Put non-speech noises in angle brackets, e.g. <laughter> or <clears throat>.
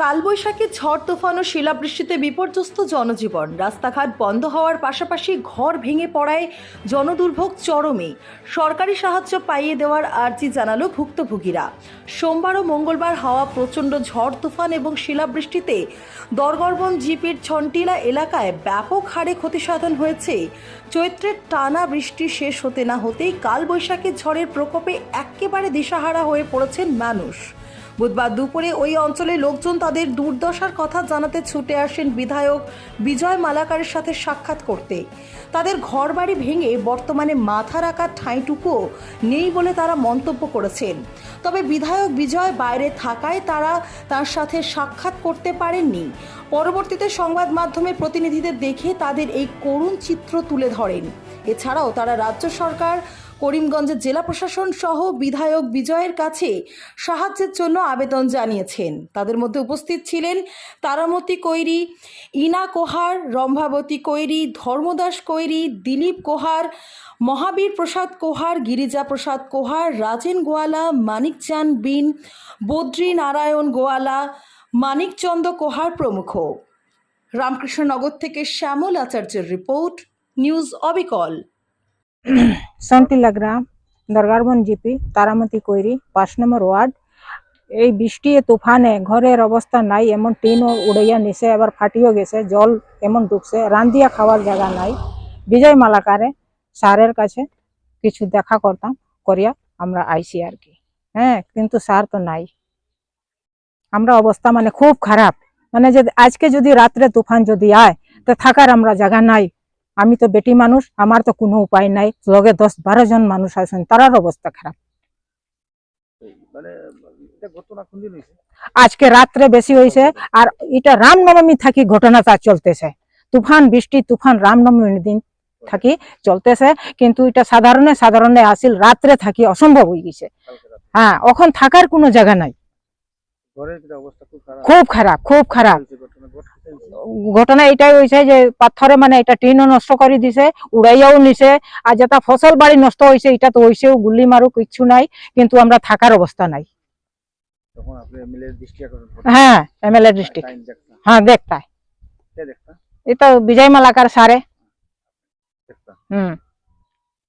কালবৈশাখী ঝড় তুফান ও শিলাবৃষ্টিতে বিপর্যস্ত জনজীবন। রাস্তাঘাট বন্ধ হওয়ার পাশাপাশি ঘর ভেঙে পড়ায় জনদুর্ভোগ চরমে। সরকারি সাহায্য পাইয়ে দেওয়ার আর্জি জানালো ভুক্তভোগীরা। সোমবার ও মঙ্গলবার হাওয়া প্রচণ্ড ঝড় তুফান এবং শিলাবৃষ্টিতে দরগরবন জিপির ছন্টিলা এলাকায় ব্যাপক হারে ক্ষতিসাধন হয়েছে। চৈত্রের টানা বৃষ্টি শেষ হতে না হতেই কালবৈশাখী ঝড়ের প্রকোপে একেবারে দিশাহারা হয়ে পড়েছেন মানুষ। বুধবার দুপুরে ওই অঞ্চলের লোকজন তাদের দুর্দশার কথা জানাতে ছুটে আসেন বিধায়ক বিজয় মালাকারের সাথে সাক্ষাৎ করতে। তাদের ঘরবাড়ি ভেঙে বর্তমানে মাথা রাখার ঠাঁইটুকুও নেই বলে তারা মন্তব্য করেছেন। তবে বিধায়ক বিজয় বাইরে থাকায় তারা তার সাথে সাক্ষাৎ করতে পারেননি। পরবর্তীতে সংবাদ মাধ্যমের প্রতিনিধিদের দেখে তাদের এই করুণ চিত্র তুলে ধরেন। এছাড়াও তারা রাজ্য সরকার করিমগঞ্জের জেলা প্রশাসন সহ বিধায়ক বিজয়ের কাছে সাহায্যের জন্য আবেদন জানিয়েছেন। তাদের মধ্যে উপস্থিত ছিলেন তারামতি কৈরি, ইনা কোহার, রম্ভাবতী কৈরি, ধর্মদাস কৈরি, দিলীপ কোহার, মহাবীর প্রসাদ কোহার, গিরিজা প্রসাদ কোহার, রাজেন গোয়ালা মানিকচান বিন, বদ্রী নারায়ণ গোয়ালা মানিকচন্দ কোহার প্রমুখ। রামকৃষ্ণনগর থেকে শ্যামল আচার্যের রিপোর্ট, নিউজ অবিকল। <clears throat> সন্টিলা গ্রাম, দরগারবন জিপি, তারামতি কৈরি, পাঁচ নম্বর ওয়ার্ড। এই বৃষ্টি তুফানে ঘরের অবস্থা নাই, এমন টিনও উড়াইয়া নিছে আবার ফাটিও গেছে, জল এমন ঢুকছে রান্দিয়া খাওয়ার জায়গা নাই। বিজয় মালাকারে স্যারের কাছে কিছু দেখা করতাম, করিয়া আমরা আইসি আর কি। হ্যাঁ কিন্তু স্যার তো নাই। আমরা অবস্থা মানে খুব খারাপ। মানে যদি আজকে যদি রাত্রে তুফান যদি আয়, তো থাকার আমরা জায়গা নাই। আমি তো বেটি মানুষ আমার তো কোনো উপায় নাই। লগে দশ বারো জন মানুষ আছেন তারার অবস্থা খারাপ। মানে আজকে রাত্রে বেশি হয়েছে আর এটা রামনবমী থাকি ঘটনাটা চলতেছে। তুফান বৃষ্টি তুফান রামনবমীর দিন থাকি চলতেছে কিন্তু এটা সাধারণে সাধারণে আসিল রাত্রে থাকি অসম্ভব হয়ে গেছে। হ্যাঁ এখন থাকার কোনো জায়গা নাই। খুব খারাপ। খুব খারাপ ঘটনা এটাই হয়েছে যে পাথরে মানে এটা টিনও নষ্ট করে দিছে উড়াইয়াও নিছে আর যেটা ফসল বাড়ি নষ্ট হয়েছে এটা তো হয়েছেও গুল্লি মারুক কিচ্ছু নাই কিন্তু আমরা থাকার অবস্থা নাই। হ্যাঁ এমএলএ ডিস্ট্রিক্ট হ্যাঁ দেখতা এটা বিজয় মালাকার সারে হুম।